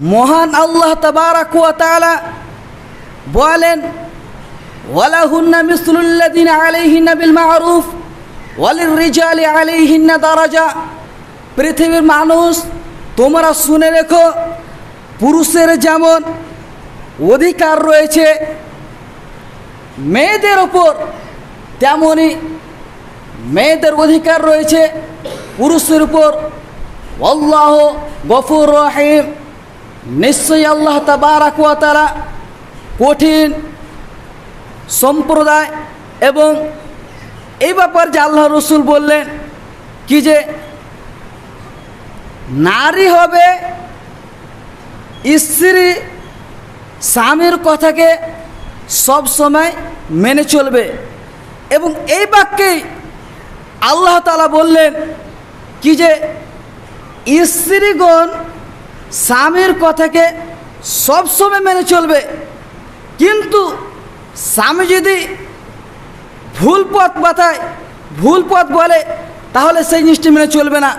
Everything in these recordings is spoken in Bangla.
মহান আল্লাহ তাবারাক ওয়া তাআলা বলেন, ওয়ালাহুন্না মিসলুল্লাযিনা আলাইহিন্না বিল মা'রুফ, ওয়ালির রিজালি আলাইহিন্না দারাজা। পৃথিবীর মানুষ, তোমরা শুনে রেখো, পুরুষের যেমন অধিকার রয়েছে, মেয়েদের ওপর তেমনই মেয়েদের অধিকার রয়েছে, পুরুষের উপর। আল্লাহ গফুর রহিম। নিশ্চয়ই আল্লাহ তাআলা কঠিন সম্প্রদায় এবং এই ব্যাপার যে আল্লাহ রসুল বললেন কি যে নারী হবে স্ত্রী স্বামীর কথাকে সব সময় মেনে চলবে এবং এই বাক্যেই আল্লাহ তালা বললেন কি যে স্ত্রীগণ স্বামীর কথাকে সবসময় মেনে চলবে। কিন্তু স্বামী যদি ভুল পথ বাতায় ভুল পথ বলে, তাহলে সেই জিনিসটি মেনে চলবে না।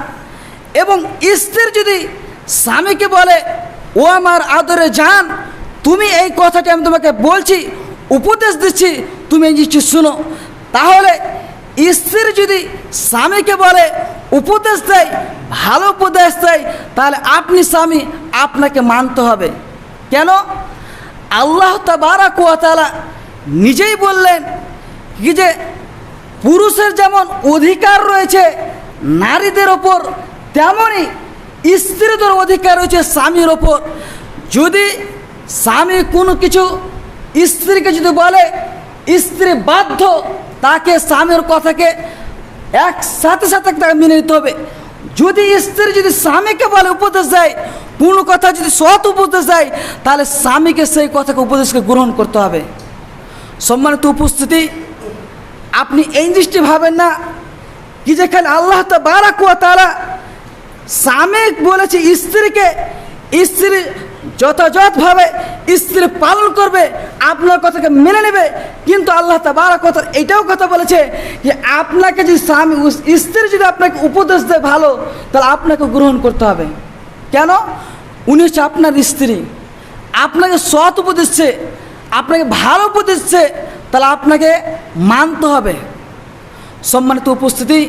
এবং স্ত্রীর যদি স্বামীকে বলে, ও আমার আদরে যান তুমি এই কথাটি আমি তোমাকে বলছি, উপদেশ দিচ্ছি, তুমি এই জিনিসটি শুনো। তাহলে স্ত্রী যদি স্বামীকে বলে উপদেশ দেয়, ভালো উপদেশ দেয়, তাহলে আপনি স্বামী, আপনাকে মানতে হবে। কেন? আল্লাহ তাবারা কুয়াতালা নিজেই বললেন কি যে, পুরুষের যেমন অধিকার রয়েছে নারীদের ওপর তেমনই স্ত্রীদের অধিকার রয়েছে স্বামীর ওপর। যদি স্বামী কোনো কিছু স্ত্রীকে যদি বলে, স্ত্রী বাধ্য, তাকে স্বামীর কথাকে এক সাথে তাকে মেনে নিতে হবে। যদি স্ত্রী যদি স্বামীকে বলে উপদেশ দেয়, কোনো কথা যদি সৎ উপদেশ দেয়, তাহলে স্বামীকে সেই কথাকে উপদেশকে গ্রহণ করতে হবে। সম্মানিত উপস্থিতি, আপনি এই দৃষ্টি ভাবেন না কি যেখানে আল্লাহ তো বারাকুয়া তারা স্বামী বলেছে স্ত্রীকে, স্ত্রী যথাযথভাবে স্ত্রী পালন করবে, আপনার কথাকে মেনে নেবে। কিন্তু আল্লাহ তাবারা কথা এটাও কথা বলেছে যে আপনাকে যদি স্বামী স্ত্রী যদি আপনাকে উপদেশ দেয় ভালো, তাহলে আপনাকে গ্রহণ করতে হবে। কেন? উনি হচ্ছে আপনার স্ত্রী। আপনাকে সৎ উপদেশ দিচ্ছে, আপনাকে ভালো উপদেশ দিচ্ছে, তাহলে আপনাকে মানতে হবে। সম্মানিত উপস্থিতি